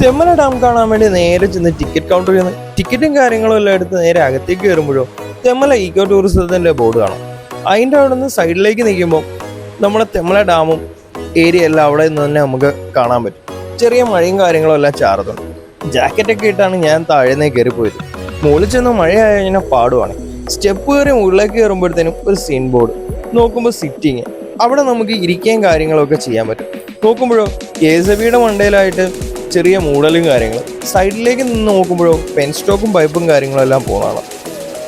Thenmala dam കാണാൻ വേണ്ടി നേരെ ചെന്ന് ടിക്കറ്റ് കൗണ്ടറിൽ നിന്ന് ടിക്കറ്റും കാര്യങ്ങളും എല്ലാം എടുത്ത് നേരെ അകത്തേക്ക് കയറുമ്പോഴോ തെമ്മല ഈക്കോ ടൂറിസത്തിന്റെ ബോർഡ് കാണാം. അതിന്റെ അവിടെ നിന്ന് സൈഡിലേക്ക് നിൽക്കുമ്പോൾ നമ്മുടെ തെമ്മല ഡാമും ഏരിയ എല്ലാം അവിടെ നിന്ന് തന്നെ നമുക്ക് കാണാൻ പറ്റും. ചെറിയ മഴയും കാര്യങ്ങളും എല്ലാം ചാറുന്നുണ്ട്. ജാക്കറ്റൊക്കെ ഇട്ടാണ് ഞാൻ താഴേന്നേ കയറി പോയത്. മുകളിൽ ചെന്ന് മഴയായ ഞാൻ പാടുവാണ്. സ്റ്റെപ്പ് കയറി മുകളിലേക്ക് കയറുമ്പോഴത്തേനും ഒരു സീൻ ബോർഡ് നോക്കുമ്പോൾ സിറ്റിങ് അവിടെ നമുക്ക് ഇരിക്കുകയും കാര്യങ്ങളൊക്കെ ചെയ്യാൻ പറ്റും. നോക്കുമ്പോഴോ കെ എസ് ബിയുടെ മണ്ടയിലായിട്ട് ചെറിയ മൂടലും കാര്യങ്ങളും സൈഡിലേക്ക് നിന്ന് നോക്കുമ്പോഴോ പെൻ സ്റ്റോക്കും പൈപ്പും കാര്യങ്ങളും എല്ലാം പോകുന്നതാണ്.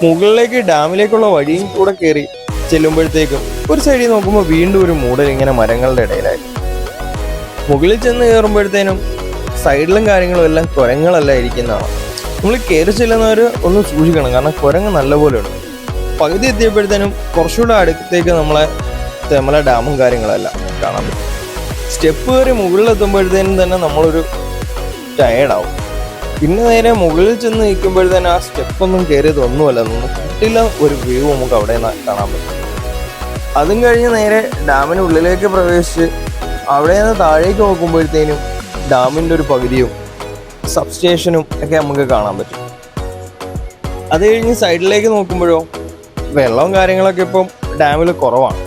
മുകളിലേക്ക് ഡാമിലേക്കുള്ള വഴിയും കൂടെ കയറി ചെല്ലുമ്പോഴത്തേക്കും ഒരു സൈഡിൽ നോക്കുമ്പോൾ വീണ്ടും ഒരു മൂടൽ ഇങ്ങനെ മരങ്ങളുടെ ഇടയിലായി. മുകളിൽ ചെന്ന് കയറുമ്പോഴത്തേനും സൈഡിലും കാര്യങ്ങളും എല്ലാം കുരങ്ങളല്ല ഇരിക്കുന്നതാണ്. നമ്മൾ കയറി ചെല്ലുന്നവർ ഒന്ന് സൂക്ഷിക്കണം കാരണം കുരങ്ങ് നല്ലപോലെ ഉണ്ട്. പകുതി എത്തിയപ്പോഴത്തേനും കുറച്ചുകൂടെ അടുത്തേക്ക് നമ്മളെ തെമല ഡാമും കാര്യങ്ങളെല്ലാം കാണാൻ പറ്റും. സ്റ്റെപ്പ് കയറി മുകളിലെത്തുമ്പോഴത്തേനും തന്നെ നമ്മളൊരു ടയേർഡാവും പിന്നെ നേരെ മുകളിൽ ചെന്ന് നിൽക്കുമ്പോഴത്തേന് ആ സ്റ്റെപ്പ് ഒന്നും കയറിയത് ഒന്നുമല്ല. നമുക്ക് കിട്ടില്ല ഒരു വ്യൂ നമുക്ക് അവിടെ നിന്ന് കാണാൻ പറ്റും. അതും കഴിഞ്ഞ് നേരെ ഡാമിന് ഉള്ളിലേക്ക് പ്രവേശിച്ച് അവിടെ നിന്ന് താഴേക്ക് നോക്കുമ്പോഴത്തേനും ഡാമിന്റെ ഒരു പകുതിയും സബ്സ്റ്റേഷനും ഒക്കെ നമുക്ക് കാണാൻ പറ്റും. അത് കഴിഞ്ഞ് സൈഡിലേക്ക് നോക്കുമ്പോഴോ വെള്ളവും കാര്യങ്ങളൊക്കെ ഇപ്പം ഡാമിൽ കുറവാണ്.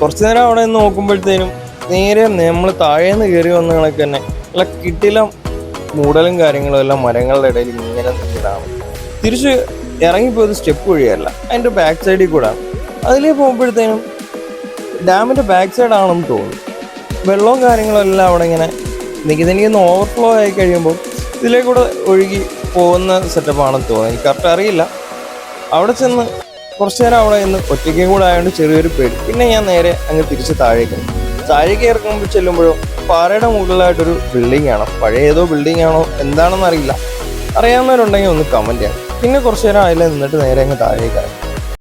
കുറച്ച് നേരം അവിടെ നിന്ന് നോക്കുമ്പോഴത്തേനും നേരെ നമ്മൾ താഴേന്ന് കയറി വന്ന കണക്ക് തന്നെ നല്ല കിട്ടില മൂടലും കാര്യങ്ങളും എല്ലാം മരങ്ങളുടെ ഇടയിൽ ഇങ്ങനെ നിൽക്കുന്നതാണ് തിരിച്ച് ഇറങ്ങിപ്പോയത് സ്റ്റെപ്പ് വഴിയല്ല അതിന്റെ ബാക്ക് സൈഡിൽ കൂടെ അതിലേ പോകുമ്പോഴത്തേനും ഡാമിന്റെ ബാക്ക് സൈഡ് ആണെന്ന് തോന്നുന്നു. വെള്ളവും കാര്യങ്ങളും എല്ലാം അവിടെ ഇങ്ങനെ എനിക്കൊന്ന് ഓവർഫ്ലോ ആയി കഴിയുമ്പോൾ ഇതിലേക്കൂടെ ഒഴുകി പോകുന്ന സെറ്റപ്പാണെന്ന് തോന്നുന്നു. എനിക്ക് കറക്റ്റ് അറിയില്ല. അവിടെ ചെന്ന് കുറച്ച് നേരം അവിടെ നിന്ന് ഒറ്റയ്ക്കും കൂടെ ആയതുകൊണ്ട് ചെറിയൊരു പേടി. പിന്നെ ഞാൻ നേരെ അങ്ങ് തിരിച്ച് താഴേക്ക്. താഴേക്ക് ഇറങ്ങുമ്പോൾ ചെല്ലുമ്പോഴും പാറയുടെ മുകളിലായിട്ടൊരു ബിൽഡിംഗ് ആണോ പഴയ ഏതോ ബിൽഡിംഗ് ആണോ എന്താണെന്ന് അറിയില്ല അറിയാവുന്നവരുണ്ടെങ്കിൽ ഒന്ന് കമന്റ് ചെയ്യാം. പിന്നെ കുറച്ചു നേരം അതിൽ നിന്നിട്ട് നേരെ അങ്ങ് താഴേക്ക് ഇറങ്ങി.